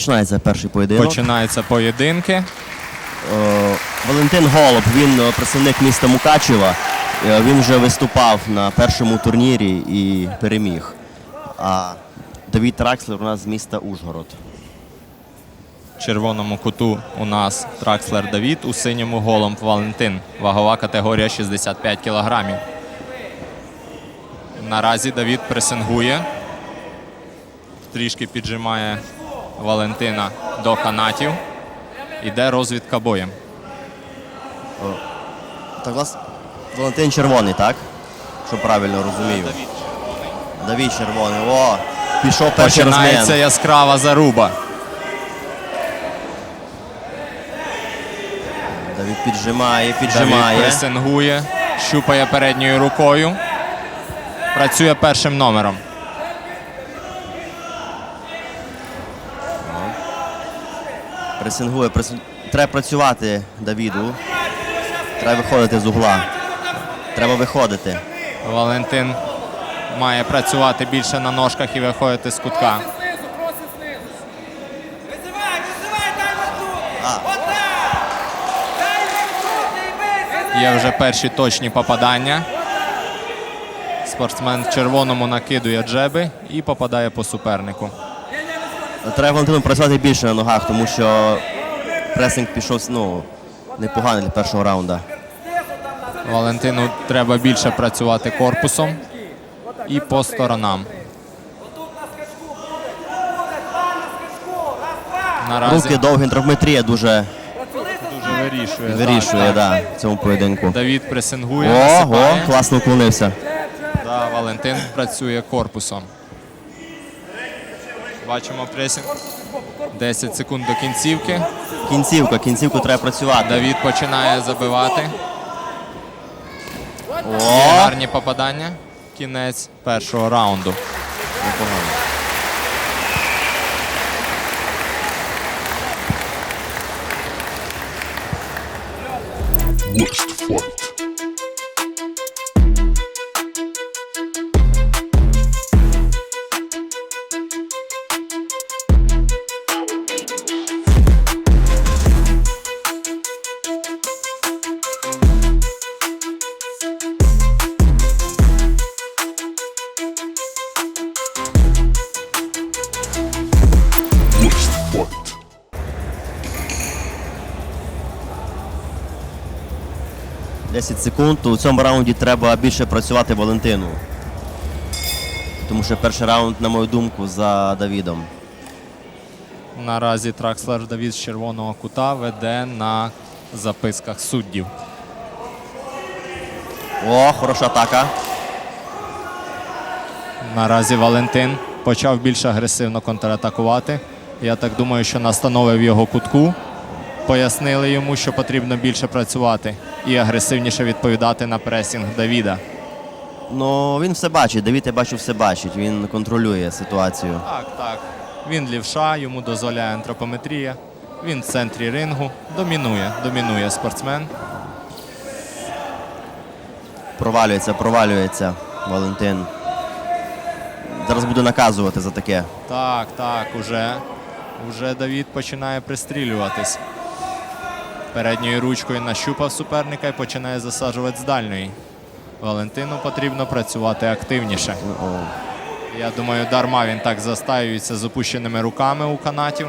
Починається перший поєдинок. Починаються поєдинки. Е, Валентин Голуб, він е, представник міста Мукачева. Е, Він вже виступав на першому турнірі і переміг. А Давід Тракслер у нас з міста Ужгород. В червоному куту у нас Тракслер Давід, у синьому голом Валентин. Вагова категорія 65 кілограмів. Наразі Давід пресингує. Трішки піджимає Валентина до канатів. Іде розвідка боєм. Так, у Валентин червоний, так? Що правильно розумію. Давід червоний. О, пішов перший Починається розмін. яскрава заруба. Давід піджимає, Давід піджимає. пресингує, щупає передньою рукою. Працює першим номером. Пресингує. пресин- Треба працювати Давіду. Треба виходити з угла. Треба виходити. Валентин має працювати більше на ножках і виходити з кутка. Є вже перші точні попадання. Спортсмен в червоному накидує джеби і попадає по супернику. Треба Валентину працювати більше на ногах, тому що пресинг пішов ну, непоганий для першого раунда. Валентину треба більше працювати корпусом і по сторонам. Наразі Руки довгі, травметрія дуже дуже вирішує. вирішує Так, так. да, в цьому поєдинку. Давід пресингує, Ого, класно уклонився. Да, Валентин працює корпусом. Бачимо пресинг. 10 секунд до кінцівки. Кінцівка, кінцівку треба працювати. Давід починає забивати. О, Гарні попадання. Кінець першого раунду. непогано. Next fight. 10 секунд. У цьому раунді треба більше працювати Валентину. Тому що перший раунд, на мою думку, за Давідом. Наразі Тракслер Давід з червоного кута веде на записках суддів. О, хороша атака. Наразі Валентин почав більш агресивно контратакувати. Я так думаю, що настанови в його кутку пояснили йому, що потрібно більше працювати і агресивніше відповідати на пресінг Давіда. Ну, він все бачить. Давід, я бачу, все бачить. Він контролює ситуацію. Так, так. Він лівша, йому дозволяє антропометрія. Він в центрі рингу. Домінує, домінує спортсмен. Провалюється, провалюється Валентин. Зараз буде наказувати за таке. Так, так, уже, уже Давід починає пристрілюватись. Передньою ручкою нащупав суперника і починає засаджувати з дальньої. Валентину потрібно працювати активніше. Я думаю, дарма він так застаюється з опущеними руками у канатів.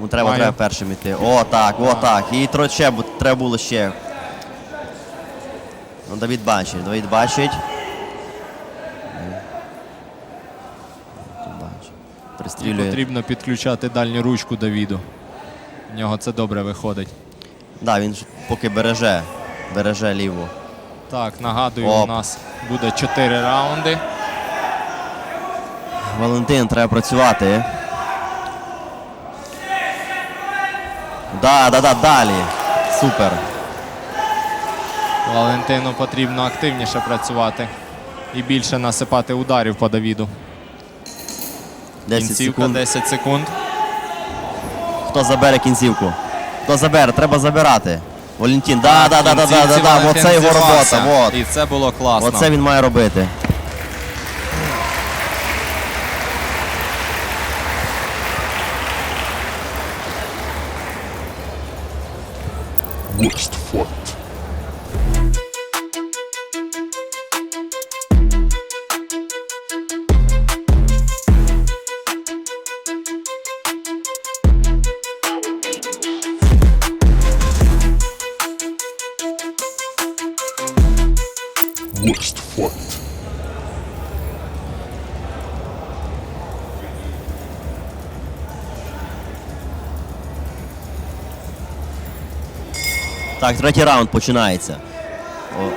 Ну, треба, Маю. треба першим іти. О, так, о, так. І тро- ще треба було ще. Ну, Давід бачить, Давід бачить. Бачить. І потрібно підключати дальню ручку Давіду. В нього це добре виходить. Да, він ж поки береже. Береже ліву. Так, нагадую, Оп. у нас буде 4 раунди. Валентин, треба працювати. Да, да, да, далі. Супер. Валентину потрібно активніше працювати і більше насипати ударів по Давіду. 10 Кінцівка секунд. 10 секунд хто забере кінцівку. Хто забере, треба забирати. Валентин, да, да, да, да, да, да, да. Оце його робота. Вот. І це було класно. Оце він має робити. Worst. Fight. Worst fight. Так, третій раунд починається. О.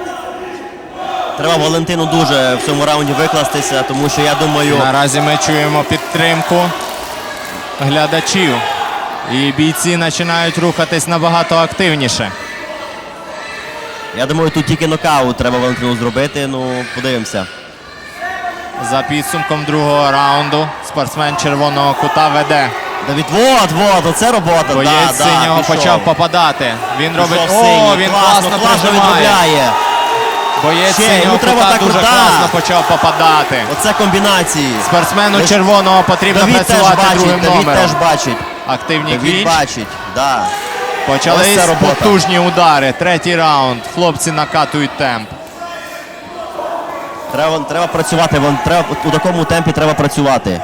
Треба Валентину дуже в цьому раунді викластися, тому що я думаю, Наразі ми чуємо підтримку глядачів. І бійці починають рухатись набагато активніше. Я думаю, тут тільки нокаут треба Валентину зробити. Ну, подивимося. За підсумком другого раунду спортсмен червоного кута веде. Давід, вот, вот, оце робота. Боєць да, да, синього пішов. почав попадати. Він робить. Пішов О, він класно, класно відробляє. Боєць Ще, синього йому треба кута так, дуже да. класно почав попадати. Оце комбінації. Спортсмену Ви червоного потрібно Давід теж працювати бачить, другим Давід номером. теж бачить. Активні Давід клінч. бачить, да. Робота. потужні удари. Третій раунд. Хлопці накатують темп. Треба, треба працювати, вон, треба, у такому темпі треба працювати.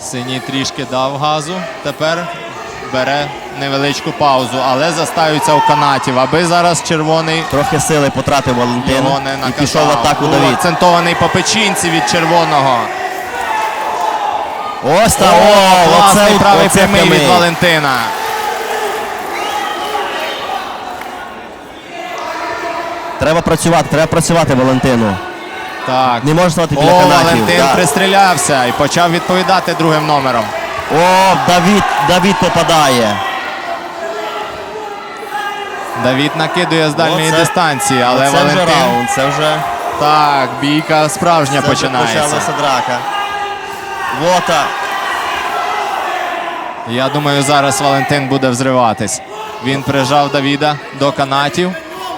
Синій трішки дав газу. Тепер бере невеличку паузу, але застаються у канатів, аби зараз червоний Трохи сили потратив Валентин його не і пішов в атаку Був Давід. акцентований по печінці від червоного. Ось та, О, о, класний оце, правий оце прямий від прямий. Валентина. Треба працювати, треба працювати Валентину. Так. Не можна ставати біля О, канатів. Валентин да. пристрілявся і почав відповідати другим номером. О, Давід, Давід попадає. Давід накидує з дальньої Оце- дистанції, але Це вже Валентин. раунд, це вже, Так, бійка справжня це вже починається. почалася драка. Вота. Я думаю, зараз Валентин буде взриватись. Він прижав Давіда до канатів.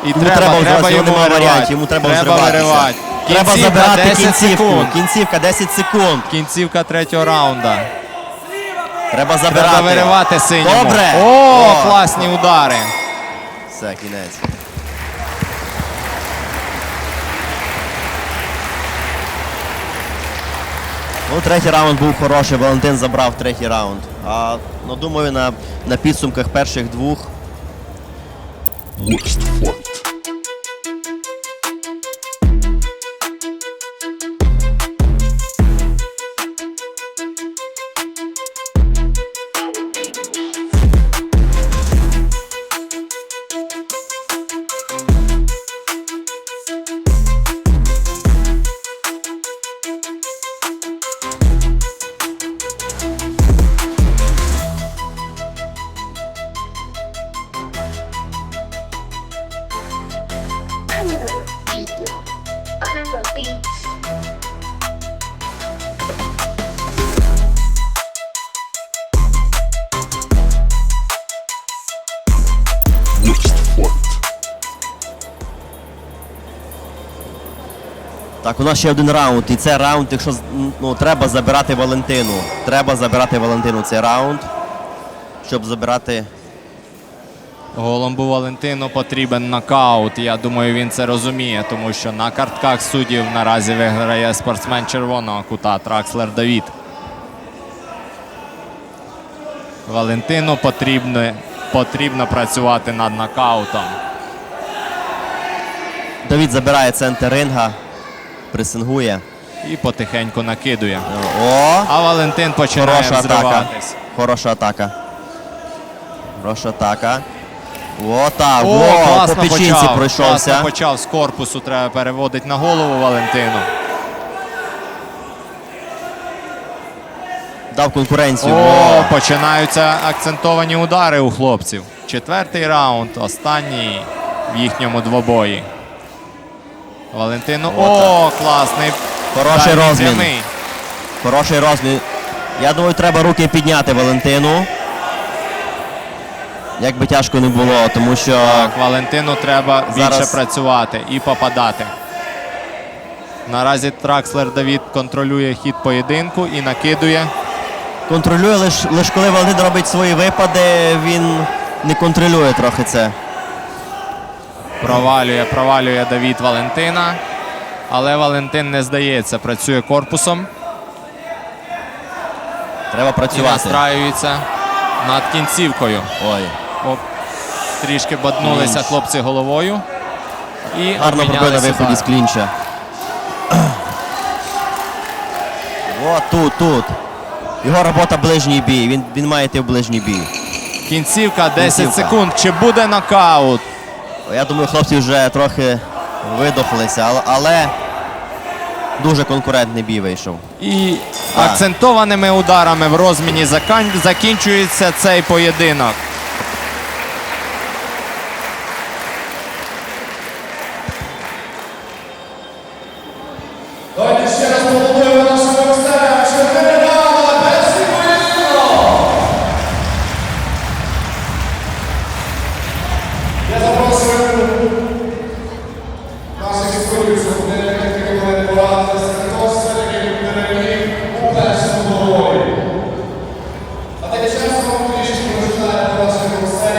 І Йому треба, треба треба, йому немає варіантів, йому треба треба взриватися. виривати. Треба Кінцівка, забирати 10 кінцівку. секунд. Кінцівка 10 секунд. Кінцівка третього раунда. Треба забирати. Треба виривати синьому. Добре. О, О. класні удари. Все, кінець. Ну, третій раунд був хороший, Валентин забрав третій раунд. А, ну, думаю, на, на підсумках перших двох Worst fight. Так, у нас ще один раунд. І це раунд, якщо ну, треба забирати Валентину. Треба забирати Валентину цей раунд, щоб забирати. Голомбу Валентину потрібен нокаут. Я думаю, він це розуміє, тому що на картках суддів наразі виграє спортсмен червоного кута Тракслер Давід. Валентину потрібно, потрібно працювати над нокаутом. Давід забирає центр ринга, пресингує. І потихеньку накидує. О! А Валентин починає Хороша атака. Хороша атака. Хороша атака. О, так, О, о, класно по печінці почав. пройшовся. Класно почав з корпусу, треба переводити на голову Валентину. Дав конкуренцію. О, починаються акцентовані удари у хлопців. Четвертий раунд, останній в їхньому двобої. Валентину. О, класний. Хороший дальній розмін. Хороший розмір. Я думаю, треба руки підняти Валентину. Як би тяжко не було, тому що Так, Валентину треба більше працювати і попадати. Наразі Тракслер Давід контролює хід поєдинку і накидує. контролює лише лиш коли Валентин робить свої випади, він не контролює трохи це. Провалює, провалює Давід Валентина. Але Валентин не здається, працює корпусом Треба і настраюється над кінцівкою. Ой. Оп. Трішки боднулися Клінч. хлопці головою. І Гарно пробив на виході з клінча. О, тут, тут. Його робота ближній бій. Він, він має йти в ближній бій. Кінцівка 10 Кінцівка. секунд. Чи буде нокаут? Я думаю, хлопці вже трохи видохлися, але, дуже конкурентний бій вийшов. І акцентованими ударами в розміні закінчується цей поєдинок.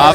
А